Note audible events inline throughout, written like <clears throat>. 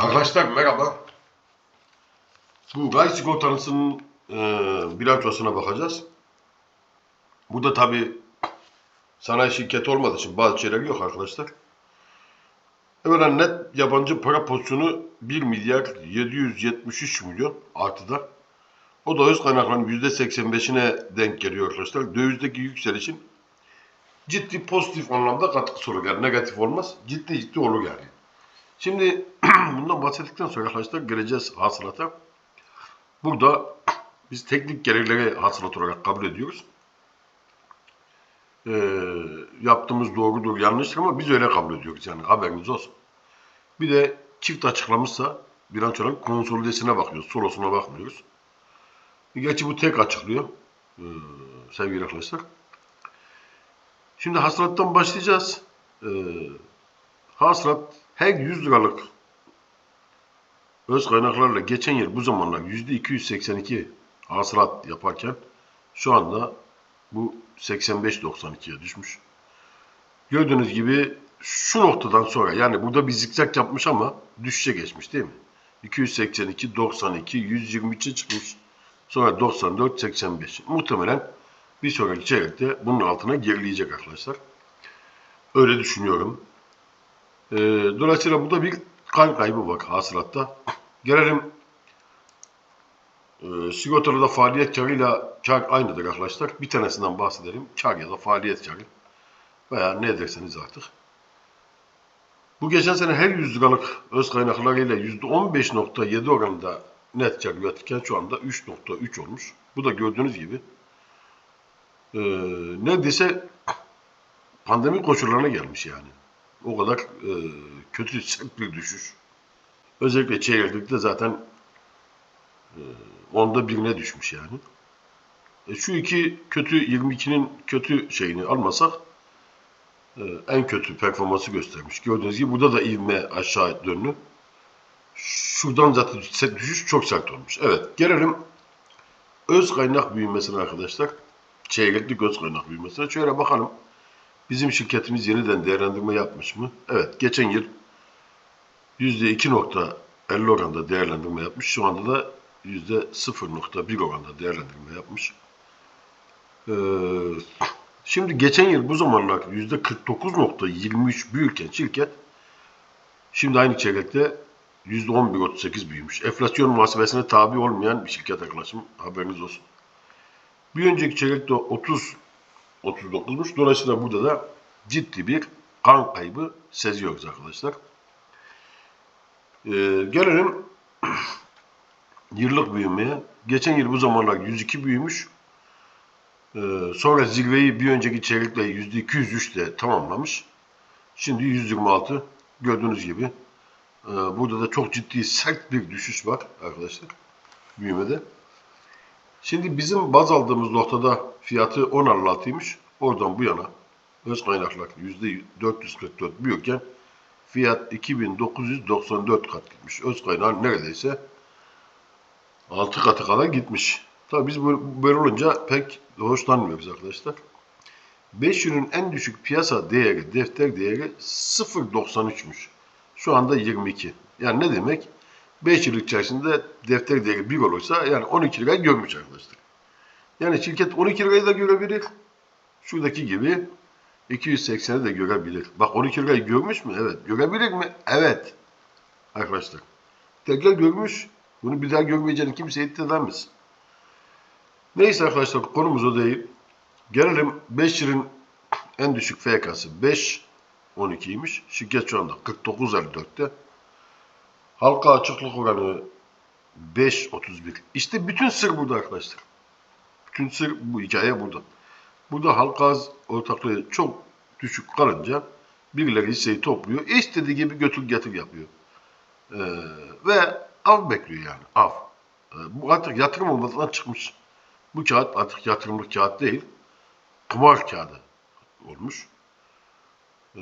Arkadaşlar merhaba. Bu gay sigortasının e, bilançosuna bakacağız. Burada tabi sanayi şirketi olmadığı için bazı şeyler yok arkadaşlar. Evvela net yabancı para pozisyonu 1 milyar 773 milyon artıda. O da öz kaynakların %85'ine denk geliyor arkadaşlar. Dövizdeki yükselişin ciddi pozitif anlamda katkısı olur. Yani negatif olmaz. Ciddi ciddi olur yani. Şimdi <clears throat> bundan bahsettikten sonra arkadaşlar geleceğiz hasılata. Burada <clears throat> biz teknik gelirleri hasılat olarak kabul ediyoruz. Ee, yaptığımız doğrudur, yanlıştır ama biz öyle kabul ediyoruz yani haberiniz olsun. Bir de çift açıklamışsa bilançoların konsolidesine bakıyoruz, solosuna bakmıyoruz. Gerçi bu tek açıklıyor ee, sevgili arkadaşlar. Şimdi hasılattan başlayacağız. Ee, hasılat her 100 liralık öz kaynaklarla geçen yıl bu zamanlar %282 hasılat yaparken şu anda bu 85.92'ye düşmüş. Gördüğünüz gibi şu noktadan sonra yani burada bir zikzak yapmış ama düşüşe geçmiş değil mi? 282, 92, 123'e çıkmış. Sonra 94, 85. Muhtemelen bir sonraki çeyrekte bunun altına gerileyecek arkadaşlar. Öyle düşünüyorum. Ee, dolayısıyla burada bir kan kaybı var hasılatta. Gelelim e, sigortalı faaliyet karıyla kar aynıdır arkadaşlar. Bir tanesinden bahsedelim. Kar ya da faaliyet karı. Veya ne derseniz artık. Bu geçen sene her 100 liralık öz kaynaklarıyla %15.7 oranında net kar üretirken şu anda 3.3 olmuş. Bu da gördüğünüz gibi e, neredeyse pandemi koşullarına gelmiş yani. O kadar e, kötü <laughs> sert bir düşüş. Özellikle çeyreklikte zaten e, onda birine düşmüş yani. E, şu iki kötü 22'nin kötü şeyini almasak e, en kötü performansı göstermiş. Gördüğünüz gibi burada da ivme aşağı dönlü. Şuradan zaten se- düşüş çok sert olmuş. Evet gelelim öz kaynak büyümesine arkadaşlar. Çeyreklik öz kaynak büyümesine. Şöyle bakalım. Bizim şirketimiz yeniden değerlendirme yapmış mı? Evet, geçen yıl %2.50 oranda değerlendirme yapmış. Şu anda da %0.1 oranda değerlendirme yapmış. Ee, şimdi geçen yıl bu zamanlar %49.23 büyürken şirket şimdi aynı çeyrekte %11.38 büyümüş. Enflasyon muhasebesine tabi olmayan bir şirket arkadaşım. Haberiniz olsun. Bir önceki çeyrekte 30 39'muş. Dolayısıyla burada da ciddi bir kan kaybı seziyoruz arkadaşlar. Ee, gelelim <clears throat> yıllık büyümeye. Geçen yıl bu zamanlar 102 büyümüş. Ee, sonra zirveyi bir önceki çeyrekle %203 ile tamamlamış. Şimdi 126 gördüğünüz gibi. Ee, burada da çok ciddi sert bir düşüş var arkadaşlar büyümede. Şimdi bizim baz aldığımız noktada fiyatı 10.56'ymış. Oradan bu yana öz kaynaklar %444 büyürken fiyat 2994 kat gitmiş. Öz kaynağın neredeyse 6 katı kadar gitmiş. Tabii biz böyle olunca pek hoşlanmıyoruz arkadaşlar. 5 ürün en düşük piyasa değeri, defter değeri 0.93'müş. Şu anda 22. Yani ne demek? 5 yıl içerisinde defter değeri 1 olursa yani 12 lira görmüş arkadaşlar. Yani şirket 12 lirayı da görebilir. Şuradaki gibi 280'i de görebilir. Bak 12 lirayı görmüş mü? Evet. Görebilir mi? Evet. Arkadaşlar. Tekrar görmüş. Bunu bir daha görmeyeceğini kimse iddia edemez. Neyse arkadaşlar konumuz o değil. Gelelim 5 yılın en düşük FK'sı 5 12'ymiş. Şirket şu anda 49.54'te. Halka açıklık oranı 5.31. İşte bütün sır burada arkadaşlar. Bütün sır bu hikaye burada. Burada halka az ortaklığı çok düşük kalınca birileri hisseyi topluyor. İstediği gibi götür getir yapıyor. Ee, ve av bekliyor yani av. Ee, bu artık yatırım olmadan çıkmış. Bu kağıt artık yatırımlık kağıt değil. Kumar kağıdı olmuş. Ee,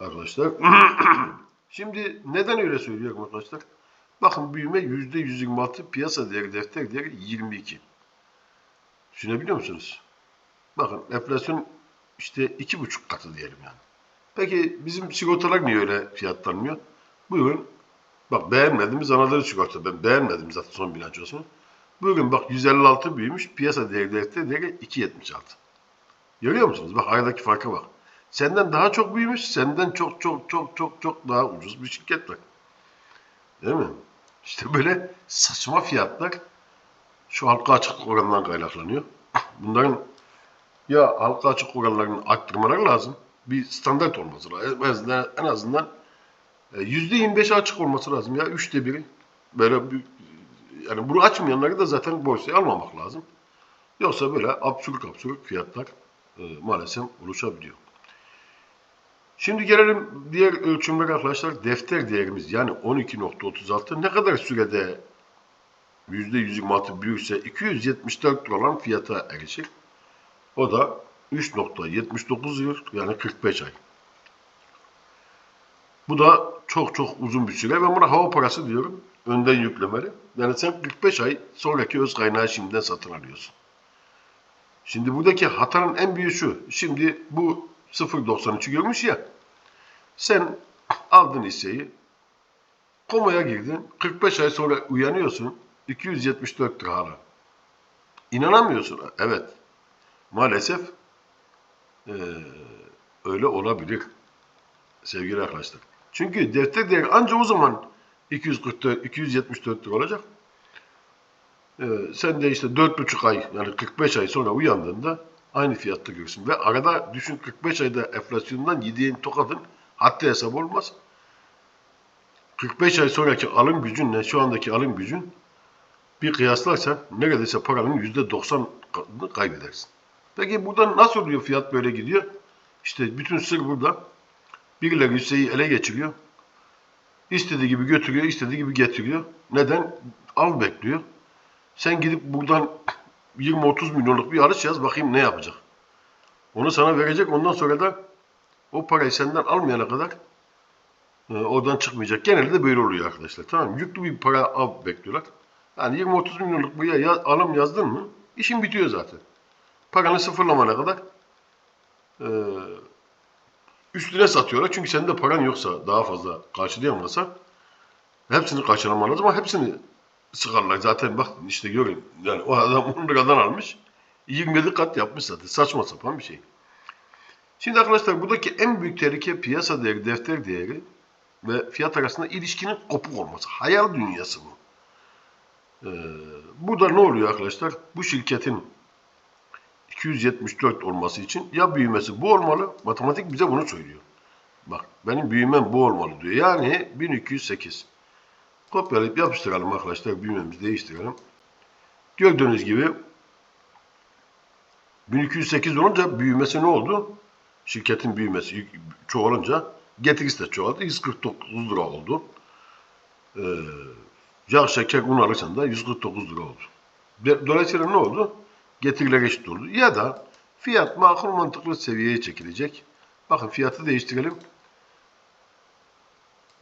arkadaşlar. <clears throat> Şimdi neden öyle söylüyorum arkadaşlar? Bakın büyüme %126, piyasa değeri, defter değeri 22. Düşünebiliyor musunuz? Bakın enflasyon işte iki buçuk katı diyelim yani. Peki bizim sigortalar niye öyle fiyatlanmıyor? Buyurun Bak beğenmediğimiz Anadolu sigorta. Ben beğenmedim zaten son bilançosunu. Bugün bak 156 büyümüş. Piyasa değeri defter değeri 2.76. Görüyor musunuz? Bak aradaki farka bak. Senden daha çok büyümüş. Senden çok çok çok çok çok daha ucuz bir şirket var. Değil mi? İşte böyle saçma fiyatlar şu halka açık oranından kaynaklanıyor. Bunların ya halka açık oranlarını arttırmaları lazım. Bir standart olması lazım. En azından, en azından e, %25 açık olması lazım ya. Üçte biri. Böyle bir, yani bunu açmayanları da zaten borsaya almamak lazım. Yoksa böyle absürt absürt fiyatlar e, maalesef oluşabiliyor. Şimdi gelelim diğer ölçümlere arkadaşlar. Defter değerimiz yani 12.36 ne kadar sürede %126 büyürse 274 lira olan fiyata erişir. O da 3.79 yıl yani 45 ay. Bu da çok çok uzun bir süre. Ben buna hava parası diyorum. Önden yüklemeli. Yani sen 45 ay sonraki öz kaynağı şimdiden satın alıyorsun. Şimdi buradaki hatanın en büyüğü şu. Şimdi bu 0.93'ü görmüş ya. Sen aldın hisseyi. Komaya girdin. 45 ay sonra uyanıyorsun. 274 lira hala. İnanamıyorsun. Evet. Maalesef eee, öyle olabilir. Sevgili arkadaşlar. Çünkü defter değeri ancak o zaman 244, 274 lira olacak. Ee, sen de işte 4,5 ay yani 45 ay sonra uyandığında aynı fiyatta görürsün. Ve arada düşün 45 ayda enflasyondan yediğin tokadın haddi hesap olmaz. 45 ay sonraki alım gücünle şu andaki alım gücün bir kıyaslarsan neredeyse paranın %90'ını kaybedersin. Peki burada nasıl oluyor fiyat böyle gidiyor? İşte bütün sır burada. Birileri hisseyi ele geçiriyor. İstediği gibi götürüyor, istediği gibi getiriyor. Neden? Al bekliyor. Sen gidip buradan 20-30 milyonluk bir alış yaz bakayım ne yapacak. Onu sana verecek ondan sonra da o parayı senden almayana kadar e, oradan çıkmayacak. Genelde de böyle oluyor arkadaşlar. Tamam? Yüklü bir para al bekliyorlar. Yani 20-30 milyonluk buraya yaz, alım yazdın mı işin bitiyor zaten. Paranı sıfırlamana kadar e, üstüne satıyorlar. Çünkü senin paran yoksa daha fazla karşılayamazsa hepsini karşılaman ama hepsini sıkarlar. Zaten bak işte görün. Yani o adam 10 liradan almış. 27 kat yapmış zaten. Saçma sapan bir şey. Şimdi arkadaşlar buradaki en büyük tehlike piyasa değeri, defter değeri ve fiyat arasında ilişkinin kopuk olması. Hayal dünyası bu. Ee, burada ne oluyor arkadaşlar? Bu şirketin 274 olması için ya büyümesi bu olmalı. Matematik bize bunu söylüyor. Bak benim büyümem bu olmalı diyor. Yani 1208. Kopyalayıp yapıştıralım arkadaşlar. Büyümemizi değiştirelim. Gördüğünüz gibi 1208 olunca büyümesi ne oldu? Şirketin büyümesi çoğalınca getirisi de çoğaldı. 149 lira oldu. Ee, yağ, şeker, un alırsan da 149 lira oldu. Dolayısıyla ne oldu? Getiriler eşit oldu. Ya da fiyat makul mantıklı seviyeye çekilecek. Bakın fiyatı değiştirelim.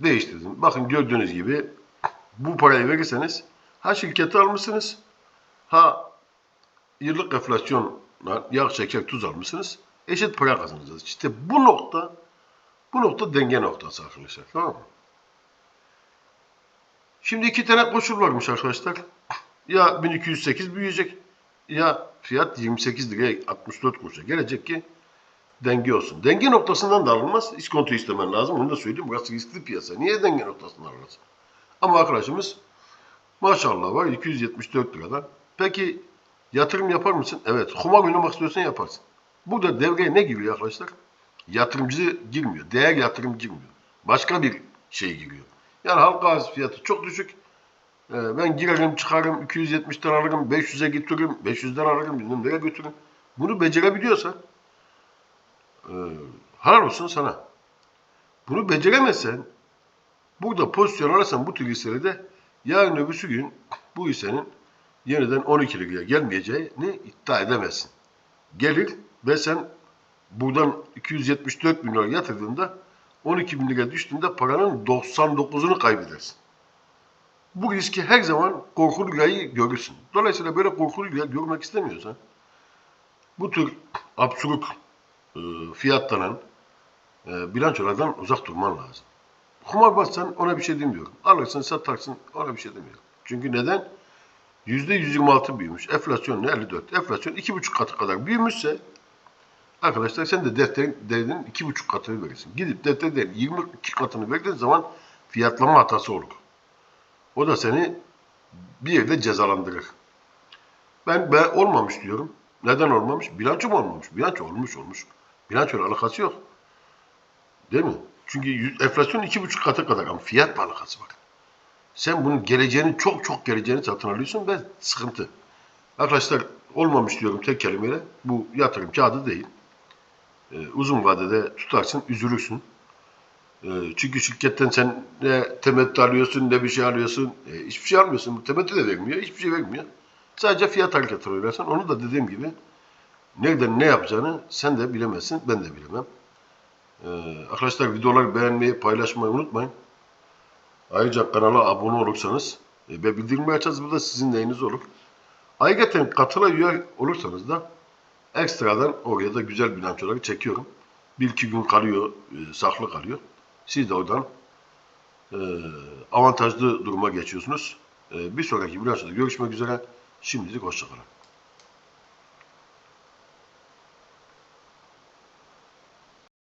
Değiştirdim. Bakın gördüğünüz gibi bu parayı verirseniz ha şirketi almışsınız ha yıllık enflasyonla yağ, şeker, tuz almışsınız. Eşit para kazanacağız. İşte bu nokta bu nokta denge noktası arkadaşlar. Tamam mı? Şimdi iki tane koşul varmış arkadaşlar. Ya 1208 büyüyecek ya fiyat 28 liraya 64 kuruşa gelecek ki denge olsun. Denge noktasından da alınmaz. İskonto istemen lazım. Onu da söyleyeyim. Burası riskli piyasa. Niye denge noktasından alınmaz? Ama arkadaşımız maşallah var 274 liradan. Peki yatırım yapar mısın? Evet. Kumar oynamak istiyorsan yaparsın. Burada devreye ne giriyor arkadaşlar? Yatırımcı girmiyor. Değer yatırım girmiyor. Başka bir şey giriyor. Yani halka arz fiyatı çok düşük. Ee, ben girerim çıkarım 270'ten alırım 500'e getiririm 500'den alırım bilmem nereye götürürüm. Bunu becerebiliyorsan e, helal olsun sana. Bunu beceremezsen burada pozisyon alırsan bu tür hisselerde yarın öbürsü gün bu hissenin yeniden 12 liraya gelmeyeceğini iddia edemezsin. Gelir ve sen buradan 274 bin lira yatırdığında 12 bin lira düştüğünde paranın 99'unu kaybedersin. Bu riski her zaman korkulu rüyayı görürsün. Dolayısıyla böyle korkulu rüya görmek istemiyorsan bu tür absürt e, fiyatlanan e, bilançolardan uzak durman lazım. Kumarbazsan ona bir şey demiyorum. Alırsın satarsın ona bir şey demiyorum. Çünkü neden? %126 büyümüş. Enflasyon ne? 54. Enflasyon 2,5 katı kadar büyümüşse arkadaşlar sen de defterin değerinin 2,5 katını verirsin. Gidip defter değerinin 22 katını verdiğin zaman fiyatlama hatası olur. O da seni bir yerde cezalandırır. Ben, ben olmamış diyorum. Neden olmamış? Bilanço mu olmamış? Bilanço olmuş olmuş. Bilançoyla alakası yok. Değil mi? Çünkü enflasyon iki buçuk katı kadar ama fiyatla alakası var. Sen bunun geleceğini çok çok geleceğini satın alıyorsun ve sıkıntı. Arkadaşlar olmamış diyorum tek kelimeyle. Bu yatırım kağıdı değil. Ee, uzun vadede tutarsın, üzülürsün. Ee, çünkü şirketten sen ne temettü alıyorsun ne bir şey alıyorsun. Ee, hiçbir şey almıyorsun. Temettü de vermiyor. Hiçbir şey vermiyor. Sadece fiyat hareketi oluyorsun. Onu da dediğim gibi nereden ne yapacağını sen de bilemezsin. Ben de bilemem. Ee, arkadaşlar videoları beğenmeyi, paylaşmayı unutmayın. Ayrıca kanala abone olursanız e, ve bildirimleri açarsanız bu da sizin neyiniz olur. Ayrıca katıla üye olursanız da ekstradan oraya da güzel bilançoları çekiyorum. Bir iki gün kalıyor, e, saklı kalıyor. Siz de oradan e, avantajlı duruma geçiyorsunuz. E, bir sonraki bilançoda görüşmek üzere. Şimdilik hoşçakalın.